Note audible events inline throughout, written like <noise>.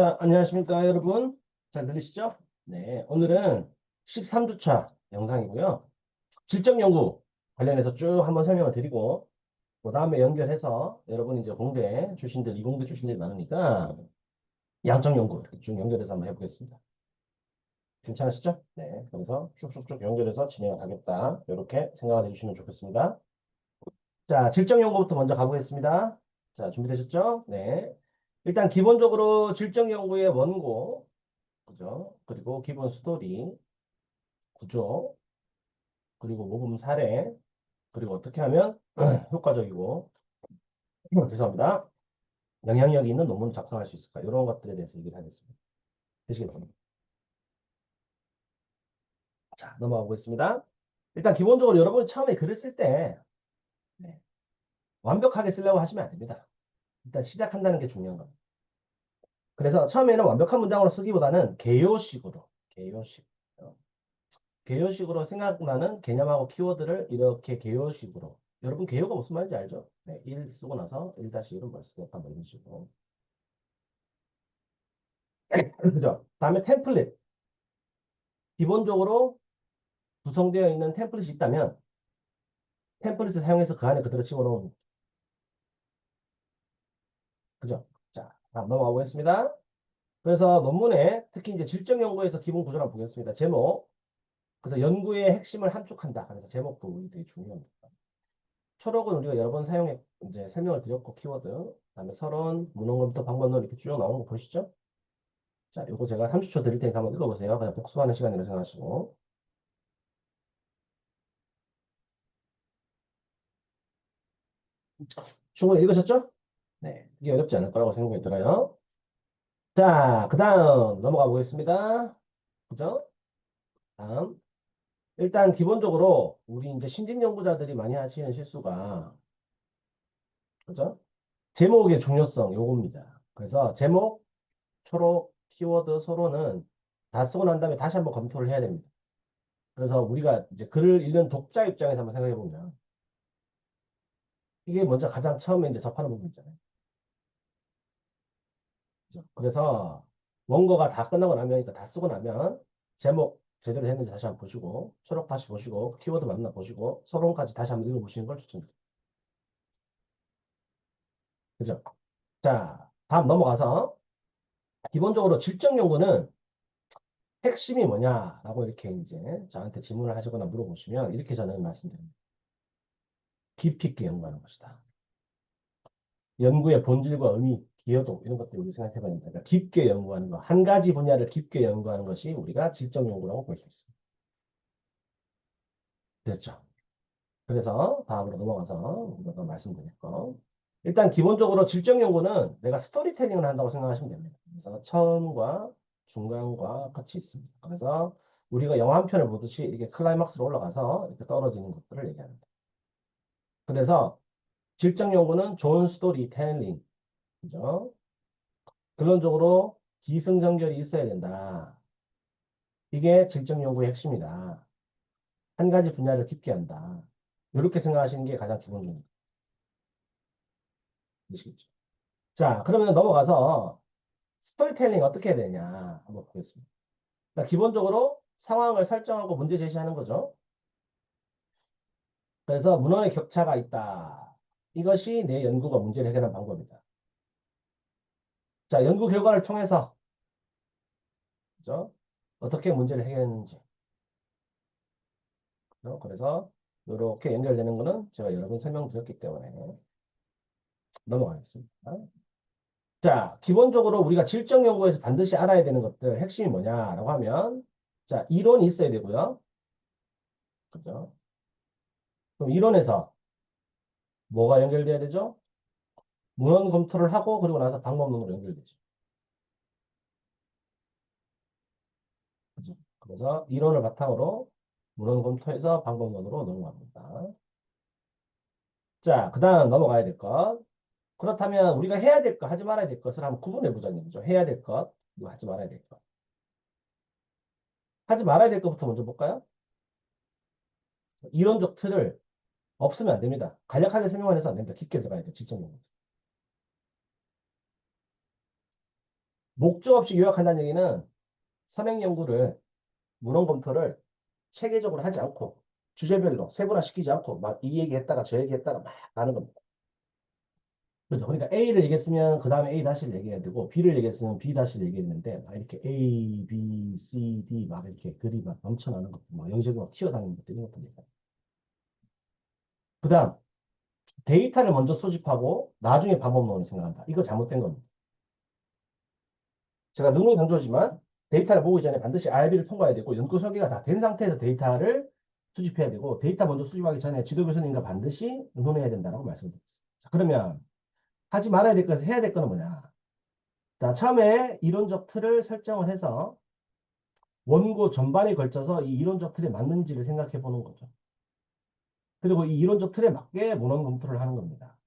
자, 안녕하십니까, 여러분. 잘 들리시죠? 네, 오늘은 13주차 영상이고요. 질적 연구 관련해서 쭉 한번 설명을 드리고, 그 다음에 연결해서 여러분 이제 공대 출신들, 이공대 출신들이 많으니까 양적 연구 이렇게 쭉 연결해서 한번 해보겠습니다. 괜찮으시죠? 네, 그래서 쭉쭉쭉 연결해서 진행을 하겠다. 이렇게 생각을 해주시면 좋겠습니다. 자, 질적 연구부터 먼저 가보겠습니다. 자, 준비되셨죠? 네. 일단 기본적으로 질적 연구의 원고, 그죠? 그리고 기본 스토리, 구조, 그리고 모범 사례, 그리고 어떻게 하면 <clears throat> 효과적이고, <clears throat> 죄송합니다. 영향력이 있는 논문을 작성할 수 있을까? 이런 것들에 대해서 얘기를 하겠습니다. 되시겠죠? 자, 넘어가 보겠습니다. 일단 기본적으로 여러분이 처음에 글을 쓸 때, 네, 완벽하게 쓰려고 하시면 안 됩니다. 일단 시작한다는 게 중요한 겁니다. 그래서 처음에는 완벽한 문장으로 쓰기보다는 개요식으로, 개요식. 어, 개요식으로 생각나는 개념하고 키워드를 이렇게 개요식으로. 여러분 개요가 무슨 말인지 알죠? 네, 1 쓰고 나서 1-1은 뭘 쓰겠다, 뭐 이런 식으로. 그죠? 다음에 템플릿. 기본적으로 구성되어 있는 템플릿이 있다면 템플릿을 사용해서 그 안에 그대로 집어넣은 그죠? 자, 다음 넘어가 보겠습니다. 그래서 논문에 특히 이제 질적 연구에서 기본 구조를 한번 보겠습니다. 제목. 그래서 연구의 핵심을 함축한다. 그래서 제목도 우리 되게 중요합니다. 초록은 우리가 여러 번 사용해 이제 설명을 드렸고 키워드. 그다음에 서론, 문헌검토, 방법론 이렇게 쭉 나오는 거 보시죠? 자, 요거 제가 30초 드릴 테니까 한번 읽어보세요. 그냥 복습하는 시간이라고 생각하시고. 충분히 읽으셨죠? 네, 이게 어렵지 않을 거라고 생각이 들어요. 자, 그 다음 넘어가 보겠습니다. 그죠? 다음. 일단 기본적으로 우리 이제 신진 연구자들이 많이 하시는 실수가 그죠? 제목의 중요성 요겁니다. 그래서 제목, 초록, 키워드, 서론은 다 쓰고 난 다음에 다시 한번 검토를 해야 됩니다. 그래서 우리가 이제 글을 읽는 독자 입장에서 한번 생각해 보면 이게 먼저 가장 처음에 이제 접하는 부분이잖아요. 그래서 원고가 다 끝나고 나면, 그러니까 다 쓰고 나면 제목 제대로 했는지 다시 한번 보시고, 초록 다시 보시고, 키워드 맞나 보시고, 서론까지 다시 한번 읽어보시는 걸 추천드립니다. 그죠? 자, 다음 넘어가서 기본적으로 질적 연구는 핵심이 뭐냐라고 이렇게 이제 저한테 질문을 하시거나 물어보시면 이렇게 저는 말씀드립니다. 깊이 있게 연구하는 것이다. 연구의 본질과 의미, 기여도 이런 것들 우리 생각해 봐야 됩니다. 그러니까 깊게 연구하는 거, 한 가지 분야를 깊게 연구하는 것이 우리가 질적 연구라고 볼 수 있습니다. 됐죠? 그래서 다음으로 넘어가서 우리가 말씀드릴 거. 일단 기본적으로 질적 연구는 내가 스토리텔링을 한다고 생각하시면 됩니다. 그래서 처음과 중간과 끝이 있습니다. 그래서 우리가 영화 한 편을 보듯이 이렇게 클라이막스로 올라가서 이렇게 떨어지는 것들을 얘기합니다. 그래서 질적 연구는 좋은 스토리텔링, 그죠? 결론적으로 기승전결이 있어야 된다. 이게 질적 연구의 핵심이다. 한 가지 분야를 깊게 한다. 이렇게 생각하시는 게 가장 기본적입니다. 아시겠죠? 자, 그러면 넘어가서 스토리텔링 어떻게 해야 되냐 한번 보겠습니다. 자, 기본적으로 상황을 설정하고 문제 제시하는 거죠. 그래서 문헌의 격차가 있다. 이것이 내 연구가 문제를 해결하는 방법이다. 자, 연구 결과를 통해서 그죠? 어떻게 문제를 해결했는지. 그죠? 그래서 이렇게 연결되는 거는 제가 여러 번 설명드렸기 때문에 넘어가겠습니다. 자, 기본적으로 우리가 질적 연구에서 반드시 알아야 되는 것들 핵심이 뭐냐라고 하면 자, 이론이 있어야 되고요. 그죠? 그럼 이론에서 뭐가 연결돼야 되죠? 문헌 검토를 하고 그리고 나서 방법론으로 연결되죠. 그래서 이론을 바탕으로 문헌 검토해서 방법론으로 넘어갑니다. 자, 그 다음 넘어가야 될 것. 그렇다면 우리가 해야 될 것, 하지 말아야 될 것을 한번 구분해 보자는 얘기죠. 해야 될 것, 하지 말아야 될 것. 하지 말아야 될 것부터 먼저 볼까요? 이론적 틀을 없으면 안 됩니다. 간략하게 설명을 해서 안 됩니다. 깊게 들어가야 돼, 직접 연구. 목적 없이 요약한다는 얘기는 선행 연구를 문헌 검토를 체계적으로 하지 않고 주제별로 세분화시키지 않고 막 이 얘기했다가 저 얘기했다가 막 하는 겁니다. 그렇죠. 그러니까 A를 얘기했으면 그 다음에 A 다시를 얘기해야 되고 B를 얘기했으면 B 다시를 얘기했는데 막 이렇게 A, B, C, D 막 이렇게 글이 막 넘쳐나는 것들 막 여기저기 막 튀어다니는 것들 이런 것들 있어요. 그 다음 데이터를 먼저 수집하고 나중에 방법론을 생각한다. 이거 잘못된 겁니다. 제가 능력이 강조하지만 데이터를 보기 전에 반드시 RB를 통과해야 되고 연구 설계가 다 된 상태에서 데이터를 수집해야 되고 데이터 먼저 수집하기 전에 지도 교수님과 반드시 의논해야 된다고 말씀드렸습니다. 자, 그러면 하지 말아야 될 것은 해야 될 거는 뭐냐? 자, 처음에 이론적 틀을 설정을 해서 원고 전반에 걸쳐서 이 이론적 틀에 맞는지를 생각해 보는 거죠. 그리고 이 이론적 틀에 맞게 문헌 검토를 하는 겁니다.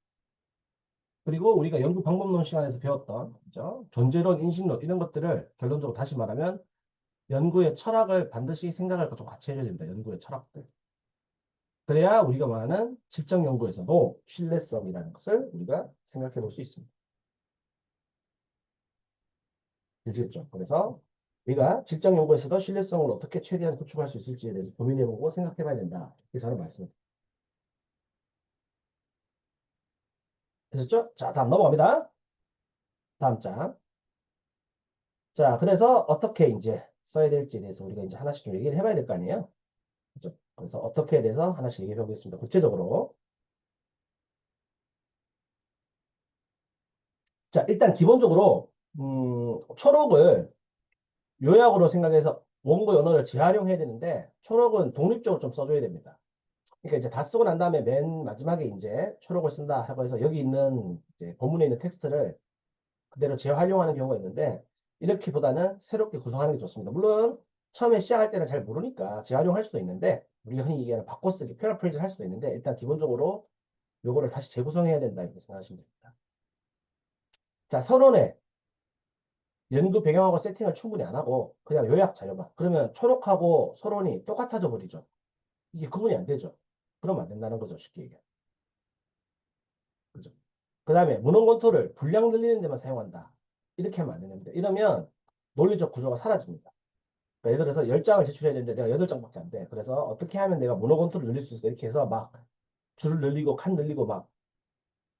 그리고 우리가 연구 방법론 시간에서 배웠던 그죠? 존재론, 인식론 이런 것들을 결론적으로 다시 말하면 연구의 철학을 반드시 생각할 것도 같이 해줘야 됩니다. 연구의 철학들. 그래야 우리가 말하는 질적 연구에서도 신뢰성이라는 것을 우리가 생각해 볼 수 있습니다. 되시겠죠? 그래서 우리가 질적 연구에서도 신뢰성을 어떻게 최대한 구축할 수 있을지에 대해서 고민해보고 생각해봐야 된다. 이렇게 저는 말씀드립니다. 되셨죠? 자, 다음 넘어갑니다. 다음 장. 자, 그래서 어떻게 이제 써야 될지에 대해서 우리가 이제 하나씩 좀 얘기를 해봐야 될 거 아니에요? 그죠? 그래서 어떻게에 대해서 하나씩 얘기해 보겠습니다. 구체적으로. 자, 일단 기본적으로, 음, 초록을 요약으로 생각해서 원고 연어를 재활용해야 되는데, 초록은 독립적으로 좀 써줘야 됩니다. 그러니까 이제 다 쓰고 난 다음에 맨 마지막에 이제 초록을 쓴다 하고 해서 여기 있는 이제 본문에 있는 텍스트를 그대로 재활용하는 경우가 있는데, 이렇게보다는 새롭게 구성하는 게 좋습니다. 물론 처음에 시작할 때는 잘 모르니까 재활용할 수도 있는데 우리가 흔히 얘기하는 바꿔쓰기, 페라프레이즈를 할 수도 있는데 일단 기본적으로 요거를 다시 재구성해야 된다 이렇게 생각하시면 됩니다. 자, 서론에 연구 배경하고 세팅을 충분히 안 하고 그냥 요약 자료만 그러면 초록하고 서론이 똑같아져 버리죠. 이게 구분이 안 되죠. 그러면 안 된다는 거죠. 쉽게 얘기하면. 그죠? 그 다음에 문헌 컨트롤을 분량 늘리는 데만 사용한다. 이렇게 하면 안 되는데 이러면 논리적 구조가 사라집니다. 그러니까 예를 들어서 10장을 제출해야 되는데 내가 8장밖에 안 돼. 그래서 어떻게 하면 내가 모노 컨트롤을 늘릴 수 있을까 이렇게 해서 막 줄을 늘리고 칸 늘리고 막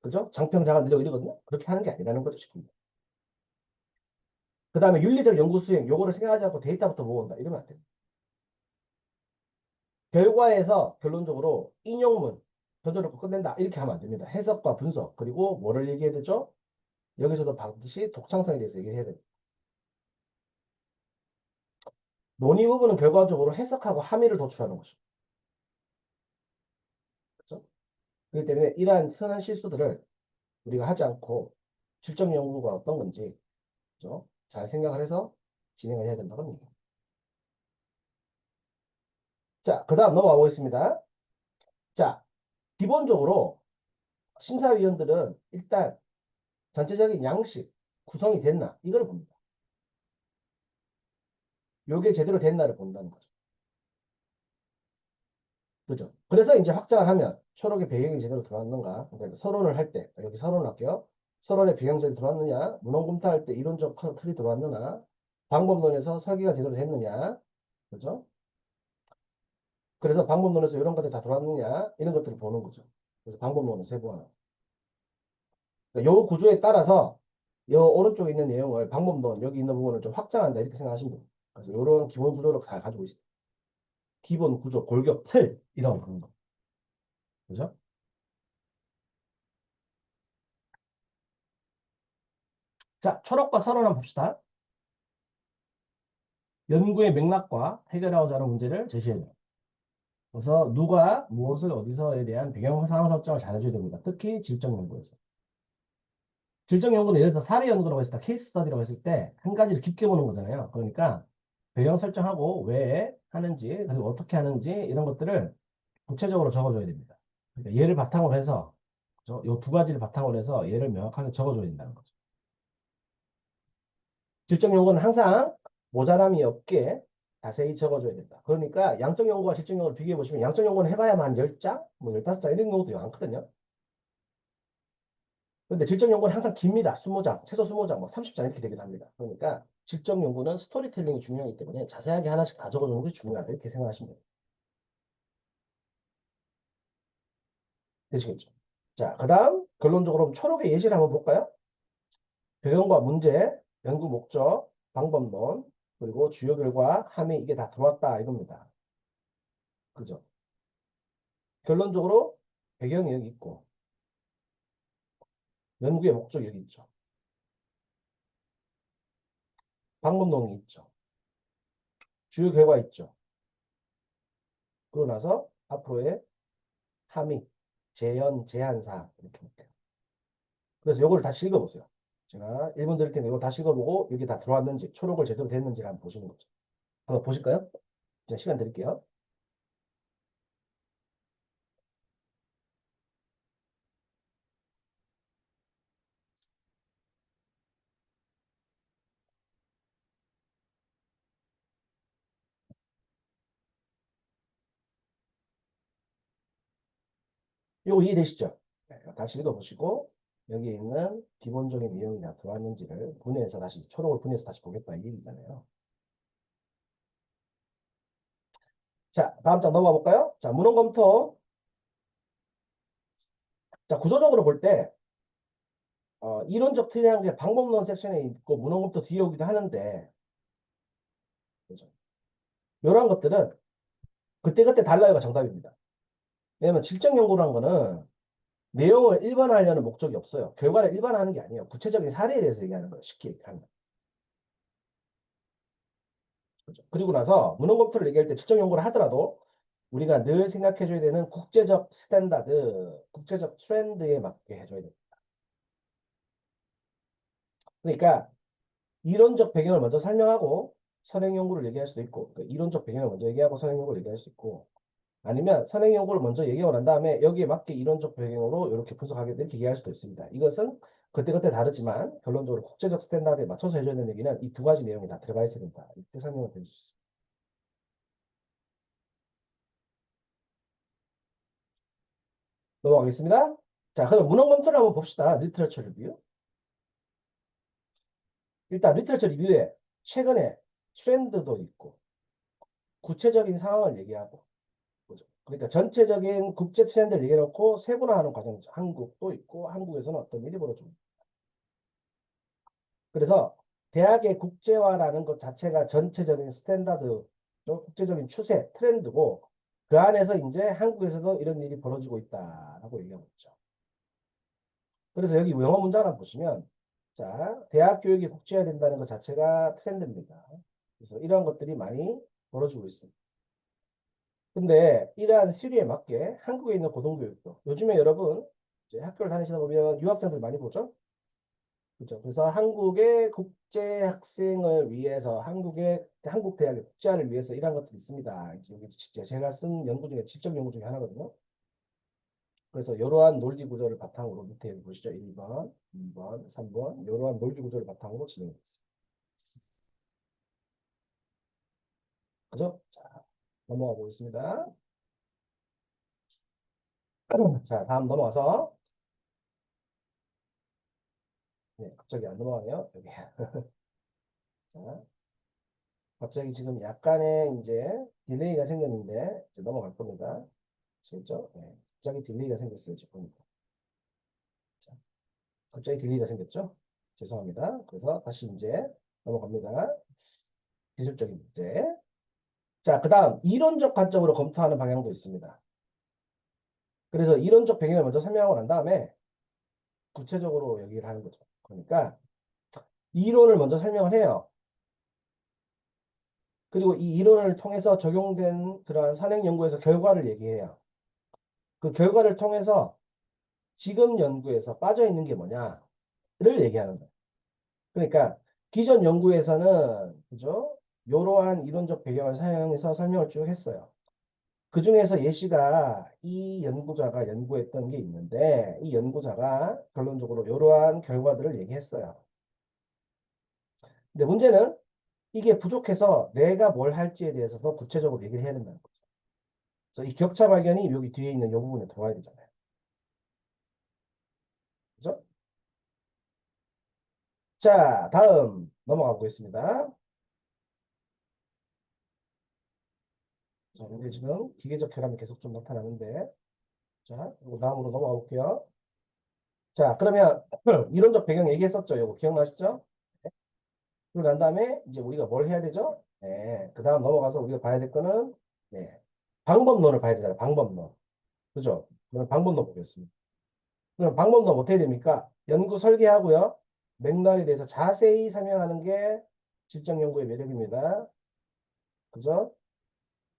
그죠? 장평장을 늘리고 이러거든요. 그렇게 하는 게 아니라는 거죠. 지금. 그 다음에 윤리적 연구 수행 요거를 생각하지 않고 데이터부터 모은다. 이러면 안 됩니다. 결과에서 결론적으로 인용문 던져놓고 끝낸다. 이렇게 하면 안 됩니다. 해석과 분석 그리고 뭐를 얘기해야 되죠? 여기서도 반드시 독창성에 대해서 얘기해야 됩니다. 논의 부분은 결과적으로 해석하고 함의를 도출하는 것이죠. 그렇죠? 그렇기 때문에 이러한 선한 실수들을 우리가 하지 않고 실적 연구가 어떤 건지 그렇죠? 잘 생각을 해서 진행을 해야 된다는 얘기입니다. 자, 그 다음 넘어가 보겠습니다. 자, 기본적으로 심사위원들은 일단 전체적인 양식, 구성이 됐나 이걸 봅니다. 요게 제대로 됐나를 본다는 거죠. 그죠? 그래서 이제 확장을 하면 초록의 배경이 제대로 들어왔는가 그러니까 서론을 할 때 여기 서론을 할게요. 서론의 배경 제대로 들어왔느냐 문헌 검토할 때 이론적 틀이 들어왔느냐 방법론에서 설계가 제대로 됐느냐 그죠? 그래서 방법론에서 이런 것들이 다 들어왔느냐 이런 것들을 보는 거죠. 그래서 방법론을 세부화하는 그러니까 요 구조에 따라서 요 오른쪽에 있는 내용을 방법론 여기 있는 부분을 좀 확장한다 이렇게 생각하시면 됩니다. 그래서 이런 기본 구조를 잘 가지고 있습니다. 기본 구조, 골격, 틀 이런 거. 거. 그죠? 자, 초록과 서론 한번 봅시다. 연구의 맥락과 해결하고자 하는 문제를 제시해요. 그래서 누가 무엇을 어디서에 대한 배경 상황 설정을 잘해줘야 됩니다. 특히 질적 연구에서. 질적 연구는 예를 들어서 사례 연구라고 했을 때, 케이스 스터디라고 했을 때 한 가지를 깊게 보는 거잖아요. 그러니까 배경 설정하고 왜 하는지 그리고 어떻게 하는지 이런 것들을 구체적으로 적어줘야 됩니다. 그러니까 얘를 바탕으로 해서 이 두 가지를 바탕으로 해서 얘를 명확하게 적어줘야 된다는 거죠. 질적 연구는 항상 모자람이 없게 자세히 적어줘야 된다. 그러니까 양적 연구와 질적 연구를 비교해 보시면 양적 연구는 해봐야만 한 10장, 뭐 15장 이런 경우도 많거든요. 근데 질적 연구는 항상 깁니다. 20장, 최소 20장, 뭐 30장 이렇게 되기도 합니다. 그러니까 질적 연구는 스토리텔링이 중요하기 때문에 자세하게 하나씩 다 적어주는 것이 중요하다. 이렇게 생각하시면 돼요. 되시겠죠? 자, 그 다음 결론적으로 초록의 예시를 한번 볼까요? 배경과 문제, 연구 목적, 방법론, 그리고 주요 결과, 함의 이게 다 들어왔다 이겁니다. 그죠? 결론적으로 배경이 여기 있고 연구의 목적이 여기 있죠. 방법론이 있죠. 주요 결과 있죠. 그러고 나서 앞으로의 함의, 재현, 제한사항 이렇게 볼게요. 그래서 요거를 다시 읽어보세요. 제가 1분 드릴 테니까 이거 다시 읽어보고 여기 다 들어왔는지 초록을 제대로 됐는지를 한번 보시는 거죠. 한번 보실까요? 제가 시간 드릴게요. 요거 이해되시죠? 네, 다시 읽어보시고 여기에 있는 기본적인 내용이 다 들어왔는지를 분해해서 다시 초록을 분해해서 다시 보겠다 이 얘기잖아요. 자, 다음 장 넘어가 볼까요? 자, 문헌 검토. 자, 구조적으로 볼 때, 어, 이론적 틀이라는 게 방법론 섹션에 있고 문헌 검토 뒤에 오기도 하는데, 그죠? 이런 것들은 그때그때 달라요가 정답입니다. 왜냐면 질적 연구라는 거는 내용을 일반화하려는 목적이 없어요. 결과를 일반화하는 게 아니에요. 구체적인 사례에 대해서 얘기하는 거예요. 쉽게 얘기하는 거예요. 그죠? 그리고 나서 문헌 검토를 얘기할 때 질적 연구를 하더라도 우리가 늘 생각해줘야 되는 국제적 스탠다드, 국제적 트렌드에 맞게 해줘야 됩니다. 그러니까 이론적 배경을 먼저 설명하고 선행 연구를 얘기할 수도 있고 그러니까 이론적 배경을 먼저 얘기하고 선행 연구를 얘기할 수 있고 아니면 선행 연구를 먼저 얘기하고 난 다음에 여기에 맞게 이론적 배경으로 이렇게 분석하게 얘기할 수도 있습니다. 이것은 그때그때 다르지만 결론적으로 국제적 스탠다드에 맞춰서 해줘야 되는 얘기는 이 두 가지 내용이 다 들어가 있어야 된다. 이렇게 설명을 드릴 수 있습니다. 넘어가겠습니다. 자, 그럼 문헌 검토를 한번 봅시다. 리트러처 리뷰. 일단 리트러처 리뷰에 최근에 트렌드도 있고 구체적인 상황을 얘기하고 그러니까 전체적인 국제 트렌드를 얘기해놓고 세분화하는 과정 한국도 있고 한국에서는 어떤 일이 벌어지고 그래서 대학의 국제화라는 것 자체가 전체적인 스탠다드 국제적인 추세 트렌드고 그 안에서 이제 한국에서도 이런 일이 벌어지고 있다라고 얘기하고 있죠. 그래서 여기 영어 문장 하나 보시면 자, 대학 교육이 국제화된다는 것 자체가 트렌드입니다. 그래서 이러한 것들이 많이 벌어지고 있습니다. 근데 이러한 시류에 맞게 한국에 있는 고등교육도 요즘에 여러분 학교를 다니시다 보면 유학생들 많이 보죠? 그죠? 그래서 한국의 국제 학생을 위해서 한국의 한국 대학의 국제화를 위해서 이러한 것들이 있습니다. 진짜 제가 쓴 연구 중에 직접 연구 중에 하나거든요. 그래서 이러한 논리 구조를 바탕으로 밑에 보시죠. 1번, 2번, 3번 이러한 논리 구조를 바탕으로 진행했습니다. 그죠? 자, 넘어가 보겠습니다. 자, 다음 넘어가서 네, 갑자기 안 넘어가네요. 여기. <laughs> 자, 갑자기 지금 약간의 이제 딜레이가 생겼는데 이제 넘어갈 겁니다. 아시겠죠? 네, 갑자기 딜레이가 생겼어요. 지금. 자, 갑자기 딜레이가 생겼죠? 죄송합니다. 그래서 다시 이제 넘어갑니다. 기술적인 문제. 자, 그 다음 이론적 관점으로 검토하는 방향도 있습니다. 그래서 이론적 배경을 먼저 설명하고 난 다음에 구체적으로 얘기를 하는 거죠. 그러니까 이론을 먼저 설명을 해요. 그리고 이 이론을 통해서 적용된 그러한 선행 연구에서 결과를 얘기해요. 그 결과를 통해서 지금 연구에서 빠져 있는 게 뭐냐를 얘기하는 거예요. 그러니까 기존 연구에서는 그죠? 이러한 이론적 배경을 사용해서 설명을 쭉 했어요. 그 중에서 예시가 이 연구자가 연구했던 게 있는데 이 연구자가 결론적으로 이러한 결과들을 얘기했어요. 근데 문제는 이게 부족해서 내가 뭘 할지에 대해서 더 구체적으로 얘기를 해야 된다는 거죠. 그래서 이 격차 발견이 여기 뒤에 있는 이 부분에 들어와야 되잖아요. 그죠? 자, 다음 넘어가 보겠습니다. 자, 근데 지금 기계적 혈압이 계속 좀 나타나는데, 자, 이거 다음으로 넘어가 볼게요. 자, 그러면 <clears throat> 이론적 배경 얘기했었죠. 이거 기억나시죠? 네. 그리고 난 다음에 이제 우리가 뭘 해야 되죠? 네, 그 다음 넘어가서 우리가 봐야 될 거는 네, 방법론을 봐야 되잖아요. 방법론. 그죠? 그럼 방법론 보겠습니다. 그럼 방법론 어떻게 됩니까? 연구 설계하고요. 맥락에 대해서 자세히 설명하는 게 질적 연구의 매력입니다. 그죠?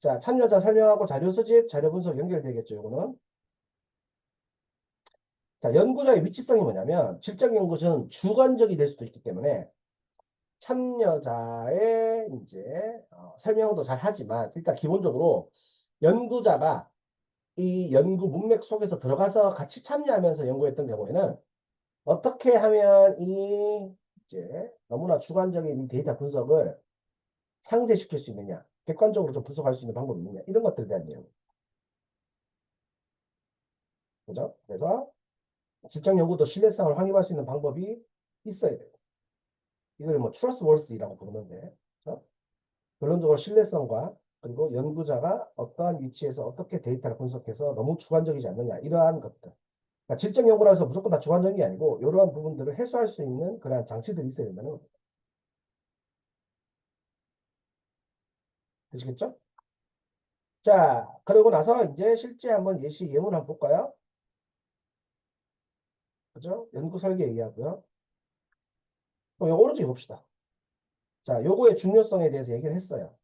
자, 참여자 설명하고 자료 수집, 자료 분석 연결되겠죠, 이거는. 자, 연구자의 위치성이 뭐냐면, 질적 연구는 주관적이 될 수도 있기 때문에, 참여자의 이제, 어, 설명도 잘 하지만, 일단 기본적으로 연구자가 이 연구 문맥 속에서 들어가서 같이 참여하면서 연구했던 경우에는, 어떻게 하면 이, 이제, 너무나 주관적인 이 데이터 분석을 상쇄시킬 수 있느냐, 객관적으로 좀 분석할 수 있는 방법이 있느냐, 이런 것들에 대한 내용. 그죠? 그래서, 질적 연구도 신뢰성을 확인할 수 있는 방법이 있어야 돼요. 이걸 뭐 trustworthy라고 부르는데, 그죠? 결론적으로 신뢰성과 그리고 연구자가 어떠한 위치에서 어떻게 데이터를 분석해서 너무 주관적이지 않느냐, 이러한 것들. 그러니까 질적 연구라 해서 무조건 다 주관적인 게 아니고, 이러한 부분들을 해소할 수 있는 그러한 장치들이 있어야 된다는 겁니 되시겠죠? 자, 그러고 나서 이제 실제 한번 예시 예문 한번 볼까요? 그죠? 연구 설계 얘기하고요. 그럼 이거 오른쪽에 봅시다. 자, 요거의 중요성에 대해서 얘기를 했어요.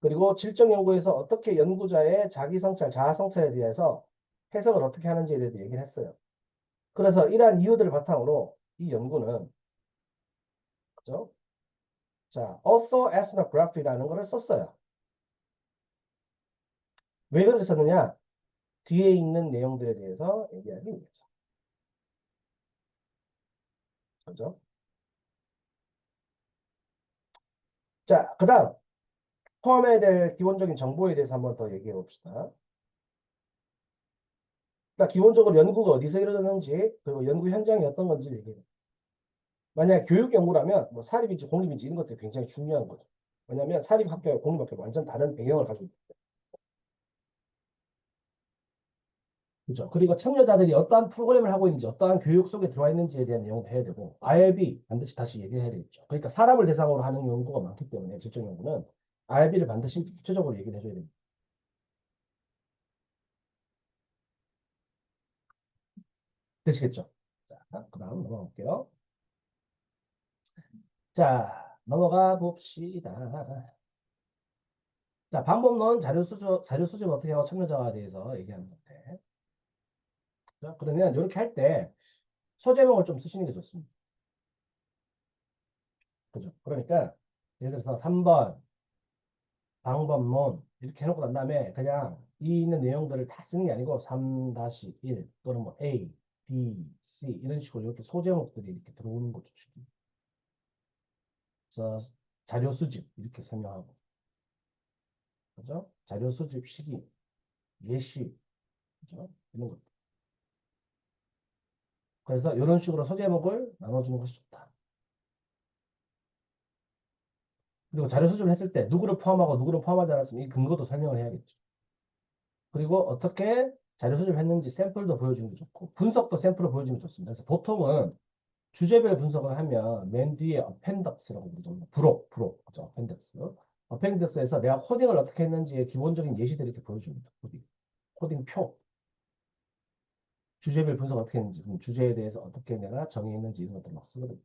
그리고 질적 연구에서 어떻게 연구자의 자기 성찰, 자아 성찰에 대해서 해석을 어떻게 하는지에 대해서 얘기를 했어요. 그래서 이러한 이유들을 바탕으로 이 연구는 그죠? 자, autoethnography라는 것을 썼어요. 왜 그렇게 썼느냐? 뒤에 있는 내용들에 대해서 얘기하기 위해서. 그죠? 자, 그 다음. 포함해야 될 기본적인 정보에 대해서 한번 더 얘기해 봅시다. 그러니까 기본적으로 연구가 어디서 이루어졌는지, 그리고 연구 현장이 어떤 건지 얘기해. 만약 교육 연구라면, 뭐 사립인지 공립인지 이런 것들이 굉장히 중요한 거죠. 왜냐하면 사립학교와 공립학교가 완전 다른 배경을 가지고 때문에. 그죠. 그리고 참여자들이 어떠한 프로그램을 하고 있는지, 어떠한 교육 속에 들어와 있는지에 대한 내용도 해야 되고, IRB 반드시 다시 얘기해야 되겠죠. 그러니까 사람을 대상으로 하는 연구가 많기 때문에, 질적 연구는 IRB를 반드시 구체적으로 얘기를 해줘야 됩니다. 되시겠죠? 자, 그 다음 넘어가 볼게요. 자, 넘어가 봅시다. 자, 방법론 자료 수집, 자료 수집 어떻게 하고 참여자에 대해서 얘기하는 건데. 자, 그러면 이렇게 할 때 소제목을 좀 쓰시는 게 좋습니다. 그죠? 그러니까 예를 들어서 3번 방법론 이렇게 해놓고 난 다음에 그냥 이 있는 내용들을 다 쓰는 게 아니고 3-1 또는 뭐 A, B, C 이런 식으로 이렇게 소제목들이 이렇게 들어오는 거죠. 그래 서 자료 수집 이렇게 설명하고 그죠? 자료 수집 시기, 예시 그죠? 이런 것. 그래서 이런 식으로 소제목을 나눠주는 것이 좋다. 그리고 자료 수집을 했을 때 누구를 포함하고 누구를 포함하지 않았으면 이 근거도 설명을 해야겠죠. 그리고 어떻게 자료 수집을 했는지 샘플도 보여주는 게 좋고 분석도 샘플을 보여주는 게 좋습니다. 그래서 보통은 주제별 분석을 하면 맨 뒤에 어펜덕스라고 부르죠. 부록, 부록, 그죠? 어펜덕스. 어펜덕스에서 내가 코딩을 어떻게 했는지의 기본적인 예시들을 이렇게 보여줍니다. 코딩. 코딩 표. 주제별 분석 어떻게 했는지, 그럼 주제에 대해서 어떻게 내가 정의했는지 이런 것들 막 쓰거든요.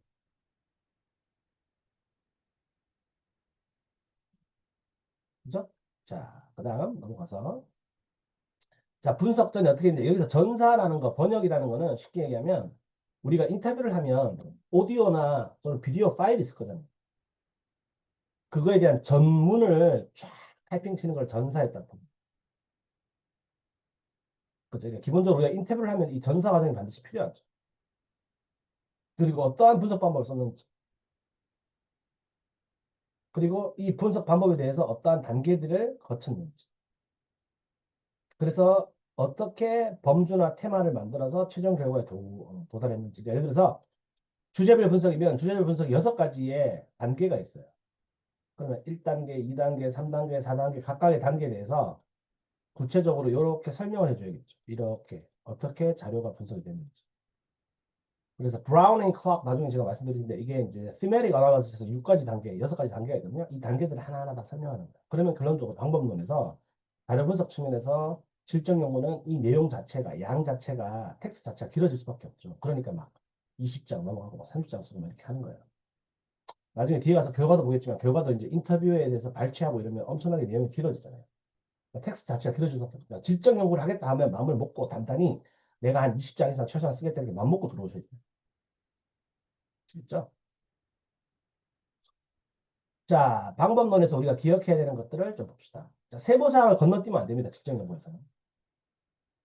그죠? 자, 그 다음 넘어가서. 자, 분석 전에 어떻게 했는데, 여기서 전사라는 거, 번역이라는 거는 쉽게 얘기하면, 우리가 인터뷰를 하면 오디오나 또는 비디오 파일이 있을 거잖아요. 그거에 대한 전문을 쫙 타이핑 치는 걸 전사했다. 그죠? 그러니까 기본적으로 우리가 인터뷰를 하면 이 전사 과정이 반드시 필요하죠. 그리고 어떠한 분석 방법을 썼는지. 그리고 이 분석 방법에 대해서 어떠한 단계들을 거쳤는지. 그래서 어떻게 범주나 테마를 만들어서 최종 결과에 도, 달했는지 예를 들어서 주제별 분석이면 주제별 분석 여섯 가지의 단계가 있어요. 그러면 1단계, 2단계, 3단계, 4단계 각각의 단계에 대해서 구체적으로 이렇게 설명을 해줘야겠죠. 이렇게 어떻게 자료가 분석이 되는지. 그래서 브라우닝 클럭 나중에 제가 말씀드리는데 이게 이제 thematic analysis에서 6가지 단계, 6가지 단계가 있거든요. 이 단계들을 하나하나 다 설명하는 거예요. 그러면 결론적으로 방법론에서 자료 분석 측면에서 실적 연구는 이 내용 자체가 양 자체가 텍스트 자체가 길어질 수밖에 없죠. 그러니까 막 20장 넘어가고 막 30장 쓰고 막 이렇게 하는 거예요. 나중에 뒤에 가서 결과도 보겠지만 결과도 이제 인터뷰에 대해서 발췌하고 이러면 엄청나게 내용이 길어지잖아요. 그러니까 텍스트 자체가 길어질 수밖에 없어요. 질적 연구를 하겠다 하면 마음을 먹고 단단히 내가 한 20장 이상 최소한 쓰겠다 이렇게 마음 먹고 들어오셔야 돼요. 진짜? 자, 방법론에서 우리가 기억해야 되는 것들을 좀 봅시다. 자, 세부사항을 건너뛰면 안 됩니다. 직접 연구에서는.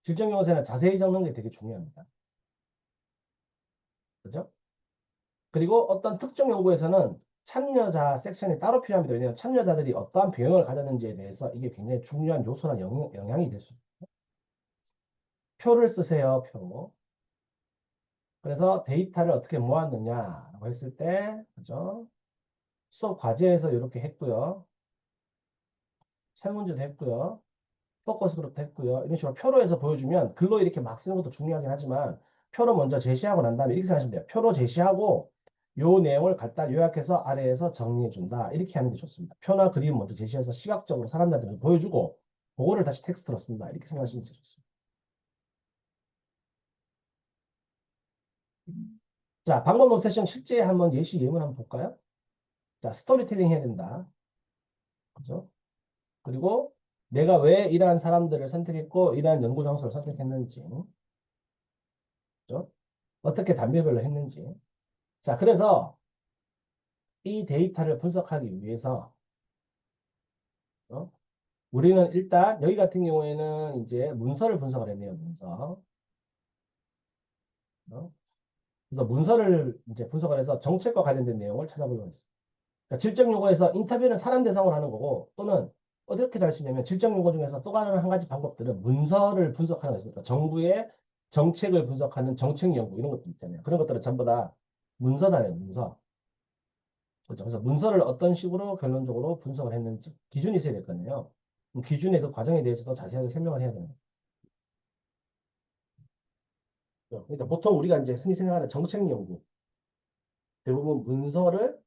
직접 연구에서는 자세히 적는 게 되게 중요합니다. 그죠? 그리고 어떤 특정 연구에서는 참여자 섹션이 따로 필요합니다. 왜냐하면 참여자들이 어떠한 배경을 가졌는지에 대해서 이게 굉장히 중요한 요소나 영, 영향이 될 수 있어요. 표를 쓰세요, 표. 그래서 데이터를 어떻게 모았느냐라고 했을 때, 그죠? 수업 과제에서 이렇게 했고요. 설문지도 했고요. 포커스 그룹도 했고요. 이런 식으로 표로 해서 보여주면 글로 이렇게 막 쓰는 것도 중요하긴 하지만 표로 먼저 제시하고 난 다음에 이렇게 생각하시면 돼요. 표로 제시하고 요 내용을 갖다 요약해서 아래에서 정리해 준다. 이렇게 하는 게 좋습니다. 표나 그림 먼저 제시해서 시각적으로 사람들한테 보여주고 그거를 다시 텍스트로 쓴다. 이렇게 생각하시면 좋습니다. 자, 방법론 세션 실제 한번 예시 예문 한번 볼까요? 자, 스토리텔링 해야 된다. 그죠? 그리고 내가 왜 이러한 사람들을 선택했고 이러한 연구 장소를 선택했는지 그죠? 어떻게 단계별로 했는지 자 그래서 이 데이터를 분석하기 위해서 어? 우리는 일단 여기 같은 경우에는 이제 문서를 분석을 했네요 문서 어? 그래서 문서를 이제 분석을 해서 정책과 관련된 내용을 찾아보려고 했습니다. 그러니까 질적 요구에서 인터뷰는 사람 대상으로 하는 거고 또는 어떻게 할수 있냐면 질적 요구 중에서 또 다른 한 가지 방법들은 문서를 분석하는 것입니다. 정부의 정책을 분석하는 정책 연구 이런 것도 있잖아요. 그런 것들은 전부 다 문서단이에요. 문서. 그렇죠? 그래서 문서를 어떤 식으로 결론적으로 분석을 했는지 기준이 있어야 될 거네요. 기준의 그 과정에 대해서도 자세하게 설명을 해야 되는 거예요. 그러니까 보통 우리가 이제 흔히 생각하는 정책 연구 대부분 문서를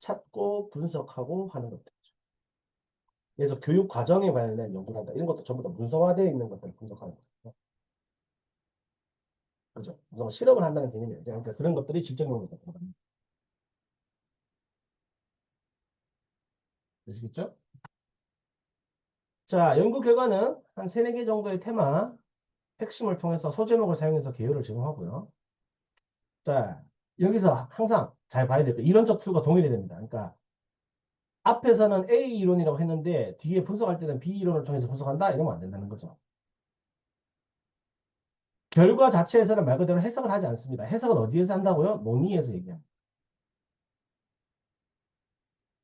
찾고 분석하고 하는 것들. 그래서 교육 과정에 관련된 연구를 한다. 이런 것도 전부 다 문서화되어 있는 것들을 분석하는 거죠. 그렇죠. 그래서 실험을 한다는 개념이에요. 그러니까 그런 것들이 질적 연구가 들어갑니다. 되시겠죠? 자, 연구 결과는 한 3, 4개 정도의 테마, 핵심을 통해서 소제목을 사용해서 개요를 제공하고요. 자, 여기서 항상 잘 봐야 될거 이론적 툴과 동일해야 됩니다. 그러니까 앞에서는 A 이론이라고 했는데 뒤에 분석할 때는 B 이론을 통해서 분석한다? 이러면 안 된다는 거죠. 결과 자체에서는 말 그대로 해석을 하지 않습니다. 해석은 어디에서 한다고요? 논의에서 얘기합니다.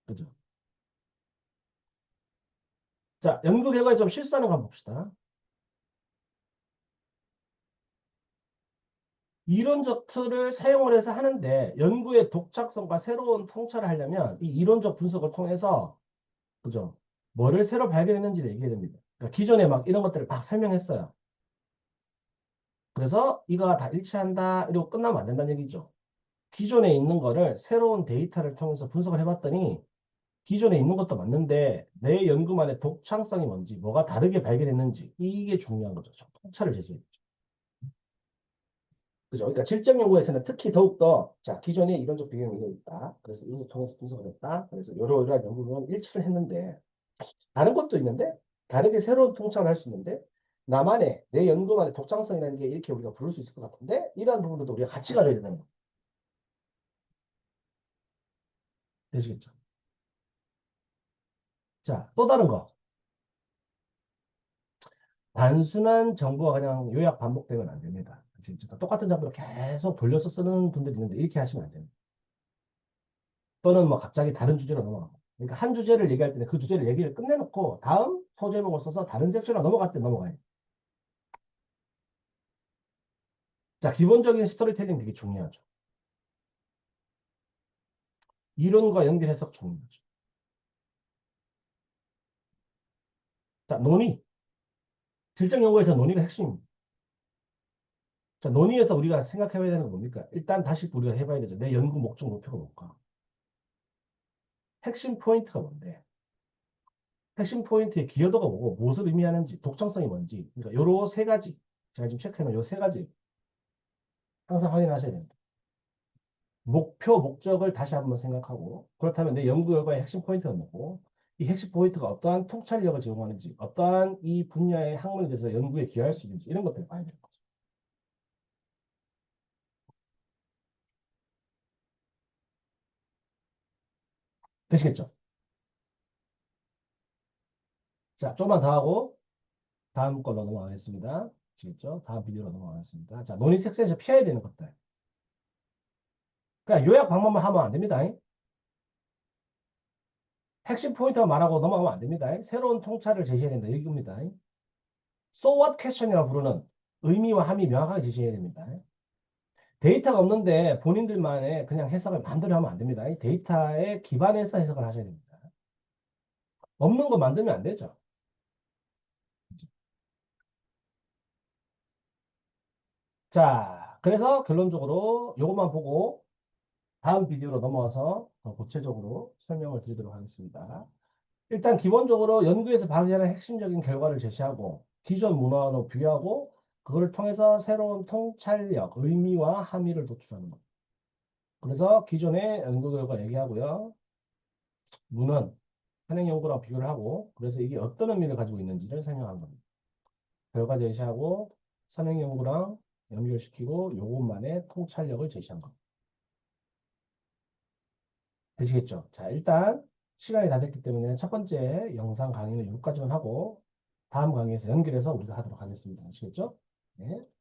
그죠? 자, 연구 결과에 좀 실수하는 거 한번 봅시다. 이론적 틀을 사용을 해서 하는데 연구의 독창성과 새로운 통찰을 하려면 이 이론적 분석을 통해서 그죠? 뭐를 새로 발견했는지를 얘기해야 됩니다. 그러니까 기존에 막 이런 것들을 막 설명했어요. 그래서 이거가 다 일치한다 이러고 끝나면 안 된다는 얘기죠. 기존에 있는 거를 새로운 데이터를 통해서 분석을 해봤더니 기존에 있는 것도 맞는데 내 연구만의 독창성이 뭔지 뭐가 다르게 발견했는지 이게 중요한 거죠. 통찰을 제시해야 되죠. 그죠? 그러니까 질적 연구에서는 특히 더욱더 자 기존에 이론적 비경이 이거 있다. 그래서 이것을 통해서 분석을 했다. 그래서 여러 이러한 연구는 일치를 했는데 다른 것도 있는데 다르게 새로운 통찰을 할 수 있는데 나만의 내 연구만의 독창성이라는 게 이렇게 우리가 부를 수 있을 것 같은데 이러한 부분들도 우리가 같이 가져야 된다는 거. 되시겠죠? 자, 또 다른 거. 단순한 정보가 그냥 요약 반복되면 안 됩니다. 진짜 똑같은 정보를 계속 돌려서 쓰는 분들이 있는데 이렇게 하시면 안 됩니다. 또는 뭐 갑자기 다른 주제로 넘어가고. 그러니까 한 주제를 얘기할 때는 그 주제를 얘기를 끝내놓고 다음 소제목을 써서 다른 섹션으로 넘어갈 때 넘어가요. 자, 기본적인 스토리텔링 되게 중요하죠. 이론과 연결 해석 중요하죠. 자, 논의. 질적 연구에서 논의가 핵심입니다. 자, 논의에서 우리가 생각해봐야 되는 건 뭡니까? 일단 다시 우리가 해봐야 되죠. 내 연구 목적 목표가 뭘까? 핵심 포인트가 뭔데? 핵심 포인트의 기여도가 뭐고, 무엇을 의미하는지, 독창성이 뭔지. 그러니까 요로 세 가지. 제가 지금 체크해놓은 요 세 가지. 항상 확인하셔야 됩니다. 목표, 목적을 다시 한번 생각하고, 그렇다면 내 연구 결과의 핵심 포인트가 뭐고, 이 핵심 포인트가 어떠한 통찰력을 제공하는지, 어떠한 이 분야의 학문에 대해서 연구에 기여할 수 있는지, 이런 것들을 봐야 되는 거죠. 되시겠죠? 자, 조금만 더 하고, 다음 걸로 넘어가겠습니다. 아시겠죠? 다음 비디오로 넘어가겠습니다. 자, 논의 섹션에서 피해야 되는 것들. 그냥 요약 방법만 하면 안 됩니다. 핵심 포인트만 말하고 넘어가면 안 됩니다. 새로운 통찰을 제시해야 된다. 이겁니다. So what question이라고 부르는 의미와 함이 명확하게 제시해야 됩니다. 데이터가 없는데 본인들만의 그냥 해석을 마음대로 하면 안 됩니다. 데이터에 기반해서 해석을 하셔야 됩니다. 없는 거 만들면 안 되죠. 자, 그래서 결론적으로 이것만 보고 다음 비디오로 넘어가서 더 구체적으로 설명을 드리도록 하겠습니다. 일단 기본적으로 연구에서 발견하는 핵심적인 결과를 제시하고 기존 문화로 비교하고 그걸 통해서 새로운 통찰력, 의미와 함의를 도출하는 것. 그래서 기존의 연구 결과 얘기하고요. 문헌, 현행 연구랑 비교를 하고 그래서 이게 어떤 의미를 가지고 있는지를 설명한 겁니다. 결과 제시하고 선행 연구랑 연결시키고 요것만의 통찰력을 제시한 겁니다. 되시겠죠? 자, 일단 시간이 다 됐기 때문에 첫 번째 영상 강의는 여기까지만 하고 다음 강의에서 연결해서 우리가 하도록 하겠습니다. 아시겠죠? 네.